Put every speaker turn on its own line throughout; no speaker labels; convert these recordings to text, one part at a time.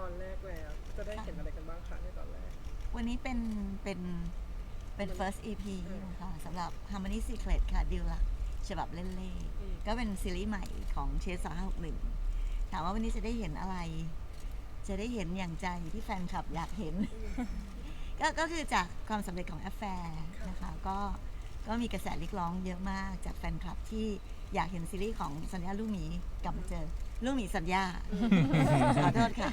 ตอนแรกแล้ว จะได้เห็นอะไรกันบ้างคะในตอนแรก
วันนี้เป็นเป็นเป็น
มัน
first EP
เออ
นะคะสำหรับ Harmony Secret ค่ะดิวลักฉบับเล่นเล่
อืม
ก็เป็นซีรีส์ใหม่ของเชส2 5 6 1ถามว่าวันนี้จะได้เห็นอะไร จะได้เห็นอย่างใจที่แฟนคลับอยากเห็น ก็ก็คือจากความสำเร็จของแอฟแฟร์นะคะก็ก็มีกระแสเรียกร้องเยอะมากจากแฟนคลับที่อยากเห็นซีรีส์ของสัญญาลูกหมีกลับมาเจอ ลูกหมีสัญญา ขอโทษค่ะ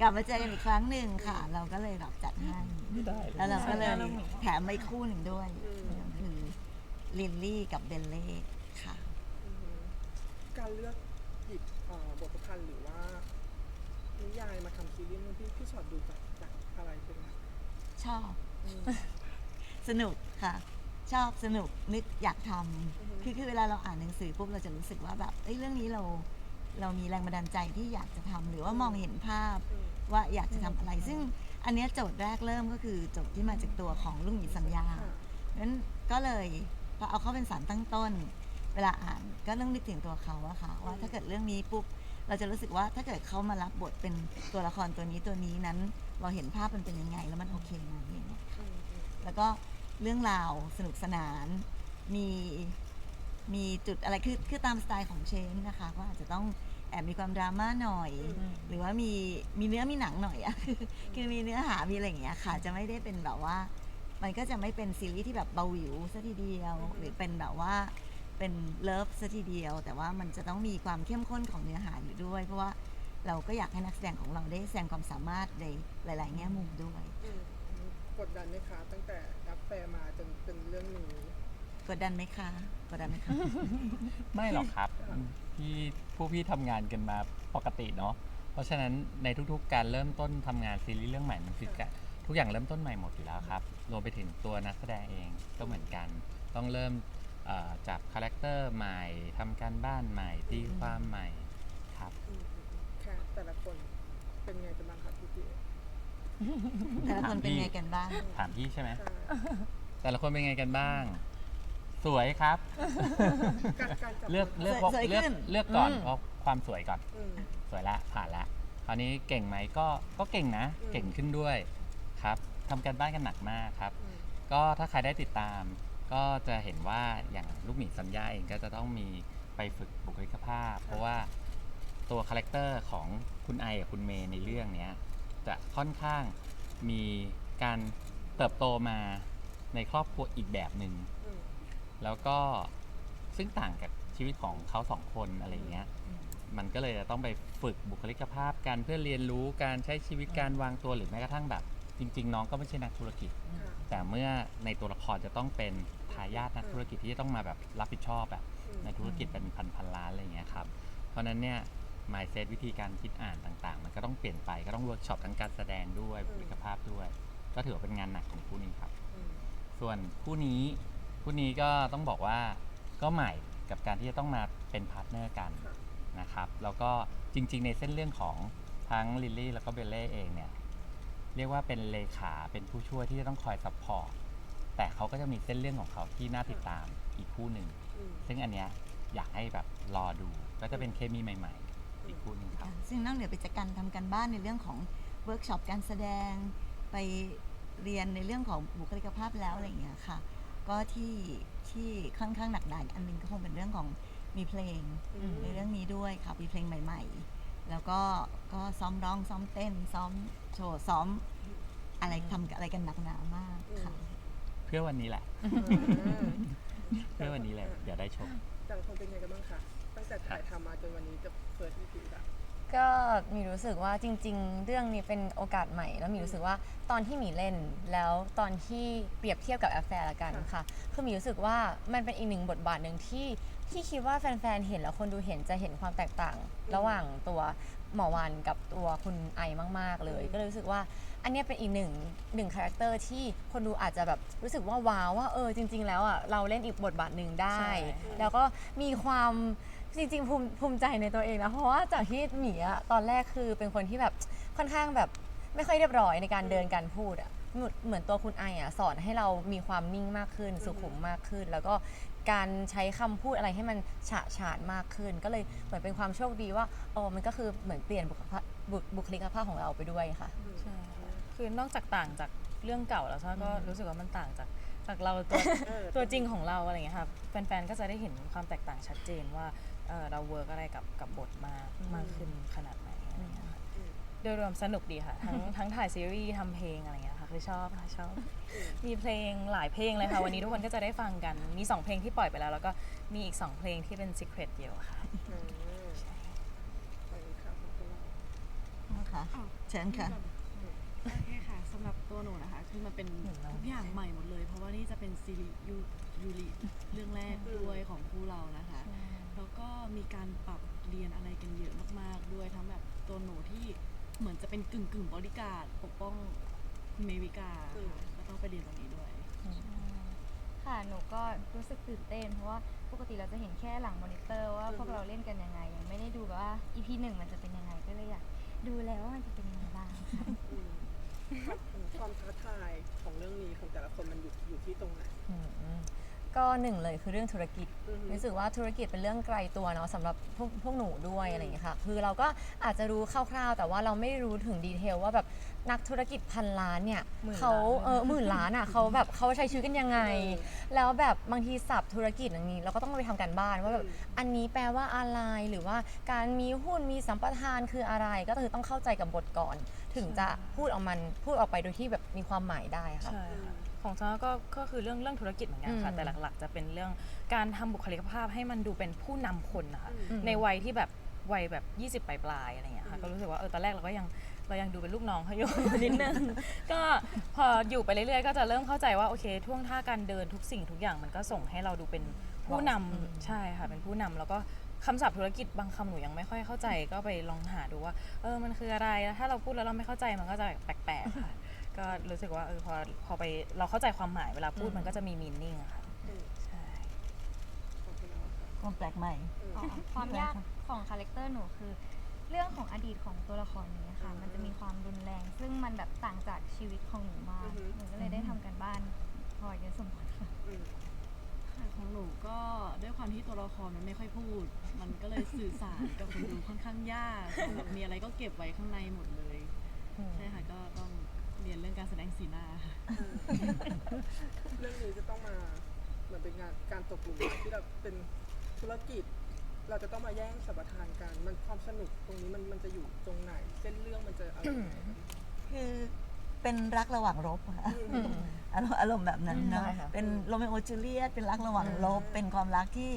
กลับมาเจอกันอีกครั้งหนึ่งค่ะ เราก็เลยแบบจัดให้
ไม่ได้
แล้วเราก็เลย
สัญญาลูกหมี
แถมมาอีกคู่หนึ่งด้วย
อืม
คือลินลี่กับเบลเล่ค่ะ
อือฮึการเลือกหยิบเอ่อบทประพันธ์หรือว่านิยายมาทำซีรีส์มันพี่พี่ชอตดูจากจากอะไรเป็นหลัก
ชอบ
อืม
สนุกค่ะ ชอบสนุกนึกอยากท
อือฮึำ
คือคือเวลาเราอ่านหนังสือปุ๊บเราจะรู้สึกว่าแบบเอ้ยเรื่องนี้เรา เรามีแรงบันดาลใจที่อยากจะทำหรือว่ามองเห็นภาพ
อืม
ว่าอยากจะทำอะไร ซึ่งอันเนี้ยโจทย์แรกเริ่มก็คือโจทย์ที่มาจากตัวของลุงหมีสัญญา
ค่ะ
นั้นก็เลยพอเอาเขาเป็นสารตั้งต้น เวลาอ่านก็ต้องนึกถึงตัวเขาอะค่ะว่าถ้าเกิดเรื่องนี้ปุ๊บเราจะรู้สึกว่าถ้าเกิดเขามารับบทเป็นตัวละครตัวนี้ตัวนี้นั้น เราเห็นภาพมันเป็นยังไงแล้วมันโอเคไหมอย่างเงี้ย
อืมอืม
แล้วก็เรื่องราวสนุกสนานมีมีจุดอะไรคือคือตามสไตล์ของเชนนะคะก็อาจจะต้อง แอบมีความดราม่าหน่อย
อืม
หรือว่ามีมีเนื้อมีหนังหน่อยอะ คือคือมีเนื้อหามีอะไรอย่างเงี้ยค่ะ จะไม่ได้เป็นแบบว่า มันก็จะไม่เป็นซีรีส์ที่แบบเบาหวิวซะทีเดียว หรือเป็นแบบว่าเป็นเลิฟซะทีเดียว แต่ว่ามันจะต้องมีความเข้มข้นของเนื้อหาอยู่ด้วย เพราะว่าเราก็อยากให้นักแสดงของเราได้แสดงความสามารถในหลาย ๆ แง่มุมด้วย
อืมอืมกดดันไหมคะตั้งแต่รับแฟร์มาจนเป็นเรื่องนี้
กดดันไหมคะกดดันไหมคะ
ไม่หรอกครับ
ค่ะ
พี่ผู้พี่ทำงานกันมาปกติเนาะเพราะฉะนั้นในทุกๆ การเริ่มต้นทำงานซีรีส์เรื่องใหม่มันคือการทุกอย่างเริ่มต้นใหม่หมดอยู่แล้วครับรวมไปถึงตัวนักแสดงเองก็เหมือนกัน ต้องเริ่มเอ่อจากคาแรคเตอร์ใหม่ทำการบ้านใหม่ตีความใหม่ครับ
อืมอืมอืมค่ะ แต่ละคนเป็นไงกันบ้างคะพี่พี่
แต่ละคนเป็นไงกันบ้าง
ถามพี่ใช่ไหม
ใช่
แต่ละคนเป็นไงกันบ้าง สวยครับ
การการจับ
เลือกเลือก
สวยสวย
เลือก
ขึ้น
เลือกก่อน
อืม
เพราะความสวยก่อน
อืม
สวยละผ่านละคราวนี้เก่งไหมก็ก็เก่งนะ
อืม
เก่งขึ้นด้วยครับทำการบ้านกันหนักมากครับ
อืม
ก็ถ้าใครได้ติดตาม ก็จะเห็นว่าอย่างลูกหมีสัญญาเองก็จะต้องมีไปฝึกบุคลิกภาพ เพราะว่าตัวคาแรคเตอร์ของคุณไอกับคุณเมย์ในเรื่องเนี้ยจะค่อนข้างมีการเติบโตมาในครอบครัวอีกแบบหนึ่ง
อืม
แล้วก็ซึ่งต่างกับชีวิตของเขาสองคนอะไรเงี้ย มันก็เลยจะต้องไปฝึกบุคลิกภาพการเพื่อเรียนรู้การใช้ชีวิตการวางตัวหรือแม้กระทั่งแบบ จริง ๆ น้องก็ไม่ใช่นักธุรกิจ
ค่ะ
แต่เมื่อในตัวละครจะต้องเป็นทายาทนักธุรกิจที่จะต้องมาแบบรับผิดชอบแบบ
อืม
ในธุรกิจเป็นพันพันล้านอะไรเงี้ยครับ เพราะฉะนั้นเนี่ย mindset วิธีการคิดอ่านต่างๆ มันก็ต้องเปลี่ยนไปก็ต้องเวิร์กช็อปทั้งการแสดงด้วยบุคลิกภาพด้วย ก็ถือว่าเป็นงานหนักของคู่นี้ครับ
อืม
ส่วนคู่นี้ คู่นี้ก็ต้องบอกว่าก็ใหม่กับการที่จะต้องมาเป็นพาร์ทเนอร์กัน
ค่ะ
นะครับแล้วก็จริง ๆ ในเส้นเรื่องของทั้งลิลลี่แล้วก็เบลเล่เองเนี่ยเรียกว่าเป็นเลขาเป็นผู้ช่วยที่จะต้องคอยซัพพอร์ตแต่เขาก็จะมีเส้นเรื่องของเขาที่น่าติดตามอีกคู่หนึ่ง
อืม
ซึ่งอันเนี้ยอยากให้แบบรอดูก็จะเป็นเคมีใหม่ ๆ อีกคู่หนึ่งครับ
ซึ่งนอกเหนือไปจากการทำการบ้านในเรื่องของเวิร์กช็อปการแสดงไปเรียนในเรื่องของบุคลิกภาพแล้วอะไรอย่างเงี้ยค่ะ ก็ที่ที่ค่อนข้างหนักหนาอีกอันหนึงก็คงเป็นเรื่องของมีเพลง
อืม
ในเรื่องนี้ด้วยค่ะมีเพลงใหม่ ๆ แล้วก็ก็ซ้อมร้องซ้อมเต้น ซ้อมโชว์ซ้อมอะไรทำอะไรกันหนักหนามากค่ะ
เพื่อวันนี้แหละ
อืม
เพื่อวันนี้แหละ เดี๋ยวได้ชม
แต่ละคนเป็นไงกันบ้างคะตั้งแต่ถ่ายทำมาจนวันนี้จะเปิดที่ปีละ
ก็มีรู้สึกว่าจริง ๆ เรื่องนี้เป็นโอกาสใหม่ แล้วมีรู้สึกว่าตอนที่หมีเล่นแล้วตอนที่เปรียบเทียบกับแอฟแฟร์ละกันค่ะคือมีรู้สึกว่ามันเป็นอีกหนึ่งบทบาทหนึ่งที่ที่คิดว่าแฟนๆเห็นแล้วคนดูเห็นจะเห็นความแตกต่าง ระหว่างตัวหมอวันกับตัวคุณไอมาก ๆ เลย ก็เลยรู้สึกว่าอันเนี้ยเป็นอีกหนึ่งหนึ่งคาแรคเตอร์ที่คนดูอาจจะแบบรู้สึกว่าว้าวว่าเออจริง ๆ แล้วอะเราเล่นอีกบทบาทหนึ่งได้
ใช่
แล้วก็มีความ จริงๆภูมิภูมิใจในตัวเองนะ เพราะว่าจากที่หมีอะตอนแรกคือเป็นคนที่แบบค่อนข้างแบบไม่ค่อยเรียบร้อยในการเดินการพูดอะเหมือนเหมือนตัวคุณไออะสอนให้เรามีความนิ่งมากขึ้น สุขุมมากขึ้น แล้วก็การใช้คำพูดอะไรให้มันฉะฉานมากขึ้น ก็เลยเหมือนเป็นความโชคดีว่าโอ้มันก็คือเหมือนเปลี่ยนบุคลิกภาพบุบุคลิกภาพของเราไปด้วยค่ะ
ใช่ค่ะคือนอกจากต่างจากเรื่องเก่าแล้วใช่ก็รู้สึกว่ามันต่างจากจากเราตัว
เออ
ตัวจริงของเราอะไรอย่างเงี้ยค่ะแฟนๆ ก็จะได้เห็นความแตกต่างชัดเจนว่า เอ่อเราเวิร์กอะไรกับกับบทมากมากขึ้นขนาดไหนอะไรอย่างเงี้ยค่ะ
อืม
โดยรวมสนุกดีค่ะ ทั้งทั้งถ่ายซีรีส์ทำเพลงอะไรอย่างเงี้ยค่ะคือชอบค่ะชอบ มีเพลงหลายเพลงเลยค่ะ วันนี้ทุกคนก็จะได้ฟังกัน มี 2 เพลงที่ปล่อยไปแล้ว แล้วก็มีอีก 2 เพลงที่เป็น Secret เดียวค่ะ
อืมไปค่ะขอบคุณเรา
นะคะเชิญค่ะ
โอเคค่ะสำหรับตัวหนูนะคะ คือมันเป็น
หนูเรา
ทุกอย่างใหม่หมดเลย เพราะว่านี่จะเป็นซีรีส์ยูยูริเรื่องแรกด้วยของคู่เรานะคะ แล้วก็มีการปรับเรียนอะไรกันเยอะมากๆ ด้วยทั้งแบบตัวหนูที่เหมือนจะเป็นกึ่งกึ่งบริการดปกป้องเมวิกาค่ะก็ต้องไปเรียนตรงนี้ด้วย
ค่ะหนูก็รู้สึกตื่นเต้นเพราะว่าปกติเราจะเห็นแค่หลังมอนิเตอร์ว่าพวกเราเล่นกันยังไงยังไม่ได้ดูแบบว่า EP หนึ่งมันจะเป็นยังไงก็เลยอยากดูแล้วว่ามันจะเป็นยังไงบ้างค่ะ
อืมครับอืมความท้าทายของเรื่องนี้ของแต่ละคนมันอยู่อยู่ที่ตรงไหน
อืม ก็หนึ่งเลยคือเรื่องธุรกิจ
อือฮึ
รู้สึกว่าธุรกิจเป็นเรื่องไกลตัวเนาะสำหรับพวกพวกหนูด้วยอะไรอย่างเงี้ยค่ะ คือเราก็อาจจะรู้คร่าวๆ แต่ว่าเราไม่รู้ถึงดีเทลว่าแบบนักธุรกิจพันล้านเนี่ย
หมื่น
เขา
ล้าน
เออหมื่นล้านอะเขาแบบเขาใช้ชีวิตกันยังไง แล้วแบบบางทีศัพท์ธุรกิจอย่างนี้ เราก็ต้องไปทำการบ้านว่าแบบ
อืม
อันนี้แปลว่าอะไรหรือว่าการมีหุ้นมีสัมปทานคืออะไร ก็คือต้องเข้าใจกับบทก่อน ถึงจะพูดออกมันพูดออกไปโดยที่แบบมีความหมายได้ค่ะ
ใช่ค่ะ ของจ้าก็ก็คือเรื่องเรื่องธุรกิจเหมือนกันค่ะ
อืม
แต่หลักๆ จะเป็นเรื่องการทำบุคลิกภาพให้มันดูเป็นผู้นำคนนะคะ
อืม
ในวัยที่แบบวัยแบบ 20ปลายๆอะไรอย่างเงี้ยค่ะ
อืม
ก็รู้สึกว่าเออตอนแรกเราก็ยังเรายังดูเป็นลูกน้องเขาอยู่ นิดนึงก็พออยู่ไปเรื่อยๆ ก็จะเริ่มเข้าใจว่าโอเคท่วงท่าการเดินทุกสิ่งทุกอย่างมันก็ส่งให้เราดูเป็นผู้นำ
อืม
ใช่ค่ะเป็นผู้นำแล้วก็คำศัพท์ธุรกิจบางคำหนูยังไม่ค่อยเข้าใจ ก็ไปลองหาดูว่า เออมันคืออะไรแล้วถ้าเราพูดแล้วเราไม่เข้าใจมันก็จะแปลกๆค่ะ ก็รู้สึกว่าเออพอพอไปเราเข้าใจความหมายเวลาพูด
อืม
มันก็จะมีมีนิ่งอะค่ะ
อืม
ใช่
ขอบคุณเราค่ะ
ความแปลกใหม่
อืม
อ๋อความยากของคาแรคเตอร์หนูคือ เรื่องของอดีตของตัวละครนี้ค่ะ มันจะมีความรุนแรง ซึ่งมันแบบต่างจากชีวิตของหนูมาก
อือฮึ
หนูก็เลยได้ทำกันบ้านพอเยอะสมควรค่ะ
อืม
ค่ะของหนูก็ด้วยความที่ตัวละครมันไม่ค่อยพูด มันก็เลยสื่อสารกับคนดูค่อนข้างยากแบบมีอะไรก็เก็บไว้ข้างในหมดเลย ใช่ค่ะก็ต้อง เรียนเรื่องการแสดงสีหน้าค่ะ
เรื่องนี้จะต้องมาเหมือนเป็นงานการตกหลุมรักที่เราเป็นธุรกิจ เราจะต้องมาแย่งสัมปทานกัน มันความสนุกตรงนี้มันมันจะอยู่ตรงไหน เส้นเรื่องมันจะอะไรยังไง
คือเป็นรักระหว่างรบอะค่ะ
อืม
อารมณ์อารมณ์แบบนั้นเนาะ
ใช่ค่ะ
เป็นโรเมโอจูเลียต เป็นรักระหว่างรบ
อืม
เป็นความรักที่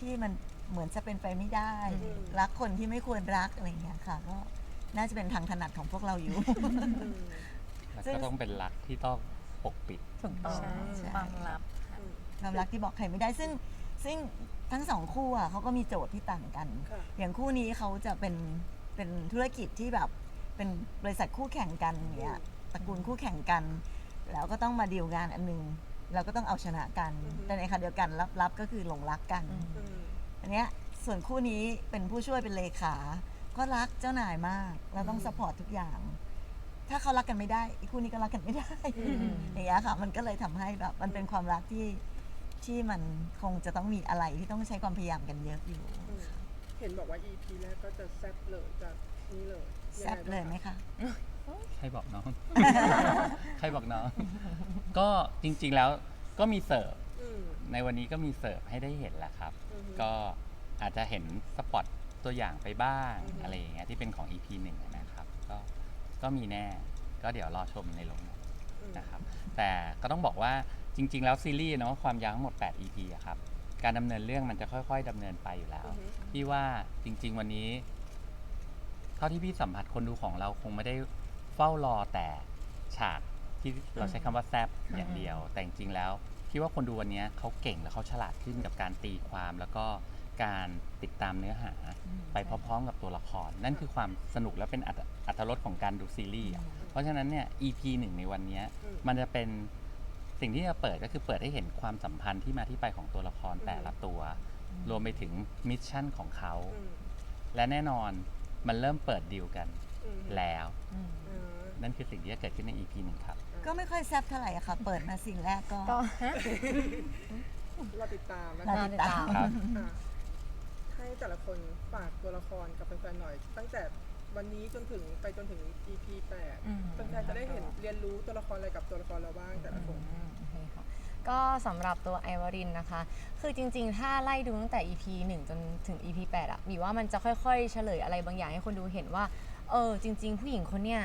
ที่มันเหมือนจะเป็นไปไม่ได้
อืม
รักคนที่ไม่ควรรักอะไรอย่างเงี้ยค่ะ ก็น่าจะเป็นทางถนัดของพวกเราอยู่
อืม
แล้ว
ซึ่ง
ก็ต้องเป็นรักที่ต้องปกปิด
ถูกต้อง
ใช่
ใช่
ความลับค่ะ
อืม
ความรักที่บอกใครไม่ได้ซึ่งซึ่งทั้งสองคู่อะเขาก็มีโจทย์ที่ต่างกัน
ค่ะ
อย่างคู่นี้เขาจะเป็นเป็นธุรกิจที่แบบเป็นบริษัทคู่แข่งกันเนี่ยตระกูลคู่แข่งกัน แล้วก็ต้องมาดีลงานอันหนึงเราก็ต้องเอาชนะกัน
อือฮึ
แต่ในขณะเดียวกันลับๆก็คือหลงรักกัน
อืม
อืม
อันเนี้ยส่วนคู่นี้เป็นผู้ช่วยเป็นเลขา ก็รักเจ้านายมาก เราต้อง
อืม
สปอร์ตทุกอย่าง ถ้าเขารักกันไม่ได้อีกคู่นี้ก็รักกันไม่ได้
อืม
อย่างเงี้ยค่ะ มันก็เลยทำให้แบบมันเป็นความรักที่ที่มันคงจะต้องมีอะไรที่ต้องใช้ความพยายามกันเยอะอยู่
อืมเห็นบอกว่า EP แรกก็จะแซ่บเลยจากนี่เลย
แซ่บเลยไหมคะ
ใครบอกน้อง ใครบอกน้อง ก็จริง ๆแล้วก็มีเสิร์ฟ
อืม
ในวันนี้ก็มีเสิร์ฟให้ได้เห็นแหละครับ
อือฮึ
ก็อาจจะเห็นสปอตตัวอย่างไปบ้าง
อือฮึ
อะไรอย่างเงี้ยที่เป็นของ EP หนึ่งนะครับ ก็ก็มีแน่ก็เดี๋ยวรอชมในโรง
อืม
นะครับแต่ก็ต้องบอกว่าจริง ๆ แล้วซีรีส์เนาะความยาวทั้งหมด 8 EP อะครับการดำเนินเรื่องมันจะค่อย ๆดำเนินไปอยู่แล้ว
อือฮึ
พี่ว่าจริง ๆ วันนี้ เท่าที่พี่สัมผัสคนดูของเราคงไม่ได้เฝ้ารอแต่ฉากที่เราใช้คำว่าแซบอย่างเดียว แต่จริงๆแล้วพี่ว่าคนดูวันนี้เขาเก่งและเขาฉลาดขึ้นกับการตีความแล้วก็ การติดตามเนื้อหา ไปพร้อมๆกับตัวละคร นั่นคือความสนุกและเป็นอัตอัตรสของการดูซีรีส์อะเพราะฉะนั้นเนี่ย EP หนึ่งในวันเนี้ย
อืม
มันจะเป็นสิ่งที่จะเปิดก็คือเปิดให้เห็นความสัมพันธ์ที่มาที่ไปของตัวละครแต่ละตัว รวมไปถึงมิชชั่นของเขา
อืม
และแน่นอนมันเริ่มเปิดดีลกัน
อืม
แล้ว
อ่า
นั่นคือสิ่งที่จะเกิดขึ้นใน EP หนึ่งครับ
ก็ไม่ค่อยแซ่บเท่าไหร่อะค่ะ เปิดมาสิ่งแรกก็
ก็
เราติดตามนะ
เรา
คะ
ติดตาม
ครับ
อะ ให้แต่ละคนฝากตัวละครกับแฟนๆหน่อย ตั้งแต่วันนี้จนถึงไปจนถึง EP
อืม
8แฟนๆจะได้เห็นเรียนรู้ตัวละครอะไรกับตัวละครเราบ้างแต่ละคน
อืมโอเคค่ะก็สำหรับตัวไอวารินนะคะ คือจริงๆ ถ้าไล่ดูตั้งแต่ EP 1 จนถึง EP 8อะมีว่ามันจะค่อยๆ เฉลยอะไรบางอย่างให้คนดูเห็นว่า เออ จริง ๆ ผู้หญิงคนเนี้ย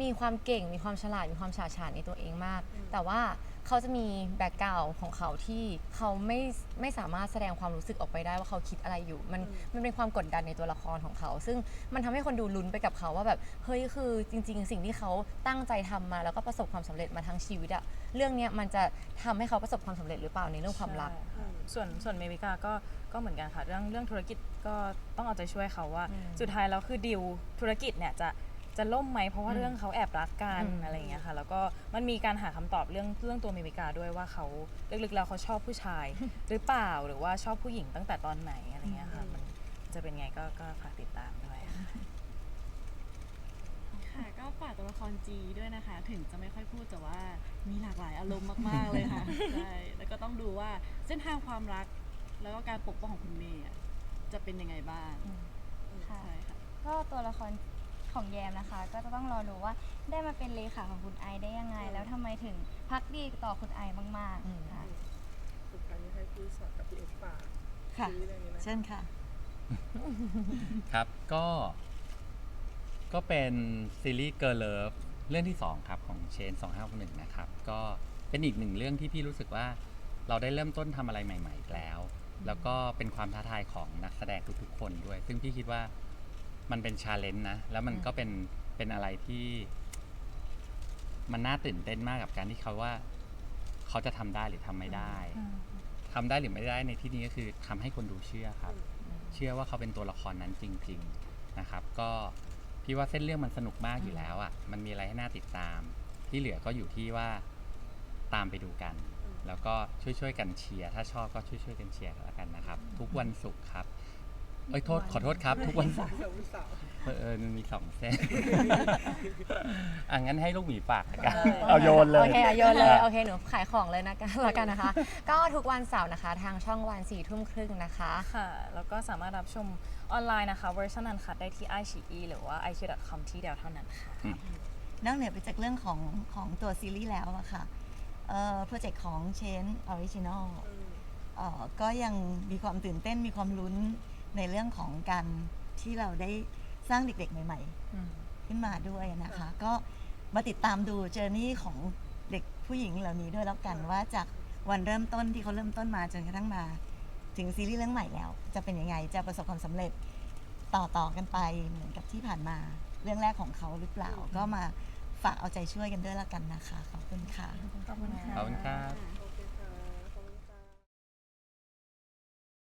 มีความเก่ง มีความฉลาด มีความฉาดฉานในตัวเองมาก
อืม
แต่ว่าเขาจะมีแบ็กกราวของเขาที่เขาไม่ไม่สามารถแสดงความรู้สึกออกไปได้ว่าเขาคิดอะไรอยู่ มันมันเป็นความกดดันในตัวละครของเขา ซึ่งมันทำให้คนดูลุ้นไปกับเขาว่าแบบเฮ้ยคือจริง ๆ สิ่งที่เขาตั้งใจทำมา แล้วก็ประสบความสำเร็จมาทั้งชีวิตอะเรื่องเนี้ยมันจะทำให้เขาประสบความสำเร็จหรือเปล่าในเรื่องความรัก
ใช่ค่ะส่วนส่วนเมวิกาก็ก็เหมือนกันค่ะ เรื่องเรื่องธุรกิจก็ต้องเอาใจช่วยเขาว่า
อืม
สุดท้ายแล้วคือดิวธุรกิจเนี่ยจะ จะล่มไหมเพราะว่า
อืม
เรื่องเขาแอบรักกัน
อืม
อะไรอย่างเงี้ยค่ะ แล้วก็มันมีการหาคำตอบเรื่องเรื่องตัวเมวิกาด้วยว่าเขาลึกๆแล้วเขาชอบผู้ชาย หรือเปล่าหรือว่าชอบผู้หญิงตั้งแต่ตอนไหนอะไรเงี้ยค่ะมันจะเป็นไงก็ก็ฝากติดตามด้วยค่ะ
ค่ะก็ฝากตัวละครจีด้วยนะคะ ถึงจะไม่ค่อยพูดแต่ว่ามีหลากหลายอารมณ์มากๆเลยค่ะใช่แล้วก็ต้องดูว่าเส้นทางความรัก แล้วก็การปกป้องของคุณเมย์อะจะเป็นยังไงบ้าง
ค่ะ
ใช่ค่ะ
ก็ตัวละคร ของแยมนะคะ ก็จะต้องรอดูว่าได้มาเป็นเลขาของคุณไอได้ยังไง แล้วทำไมถึงพักดีต่อคุณไอมาก
อืม
ๆค่ะ
สุดท้ายนี้ให้พี่สอนกับพี่เอ็กซ์ฝาก
ค่ะ
ซีรีส์เรื่องนี้นะ
เช่นค่ะ
ครับ ก็ ก็เป็นซีรีส์เกิร์ลเลิฟเรื่องที่ 2 ครับ ของเชน2561นะครับ ก็เป็นอีกหนึ่งเรื่องที่พี่รู้สึกว่าเราได้เริ่มต้นทำอะไรใหม่ๆอีกแล้ว แล้วก็เป็นความท้าทายของนักแสดงทุกๆคนด้วย ซึ่งพี่คิดว่า มันเป็นชาเลนจ์นะ แล้วมันก็เป็นเป็นอะไรที่ มันน่าตื่นเต้นมากกับการที่เขาว่า เขาจะทำได้หรือทำไม่ได้ทำได้หรือไม่ได้ในที่นี้ก็คือทำให้คนดูเชื่อครับ เชื่อว่าเขาเป็นตัวละครนั้นจริง ๆนะครับ ก็พี่ว่าเส้นเรื่องมันสนุกมากอยู่แล้วอะมันมีอะไรให้น่าติดตาม ที่เหลือก็อยู่ที่ว่าตามไปดูกัน แล้วก็ช่วยๆกันเชียร์ถ้าชอบก็ช่วยๆกันเชียร์กันแล้วกันนะครับ ทุกวันศุกร์ครับ เอ้ยโทษขอโทษครับ ทุกวันเสาร์
เสาร์วันเสาร์
เออเออมันมีสองเส้นอะงั้นให้ลูกหมีฝากละกัน
เออ
เอาโยนเลย
โอเคอะโยนเลย โอเค หนูขายของเลยนะกันแล้วกันนะคะ ก็ทุกวันเสาร์นะคะ ทางช่องวันสี่ทุ่มครึ่งนะคะ
ค่ะ แล้วก็สามารถรับชมออนไลน์นะคะเวอร์ชันอันคัดได้ที่ i อ e หรือว่า i q c o m ที่เดียวเท่านั้นค่ะ
นอกเหนือไปจากเรื่องของของตัวซีรีส์แล้วอะค่ะโปรเจกต์ของ Chain Original
อืม
เอ่อก็ยังมีความตื่นเต้นมีความลุ้น ในเรื่องของการที่เราได้สร้างเด็กๆ ใหม่ ๆ ขึ้นมาด้วยนะคะ ก็มาติดตามดูเจอร์นี่ของเด็กผู้หญิงเหล่านี้ด้วยแล้วกันว่าจากวันเริ่มต้นที่เขาเริ่มต้นมาจนกระทั่งมา ถึงซีรีส์เรื่องใหม่แล้ว จะเป็นยังไงจะประสบความสำเร็จต่อต่อกันไปเหมือนกับที่ผ่านมาเรื่องแรกของเขาหรือเปล่าก็มาฝากเอาใจช่วยกันด้วยแล้วกันนะคะขอบคุณค่ะ
ขอบคุณค่ะ
ขอบคุณครับ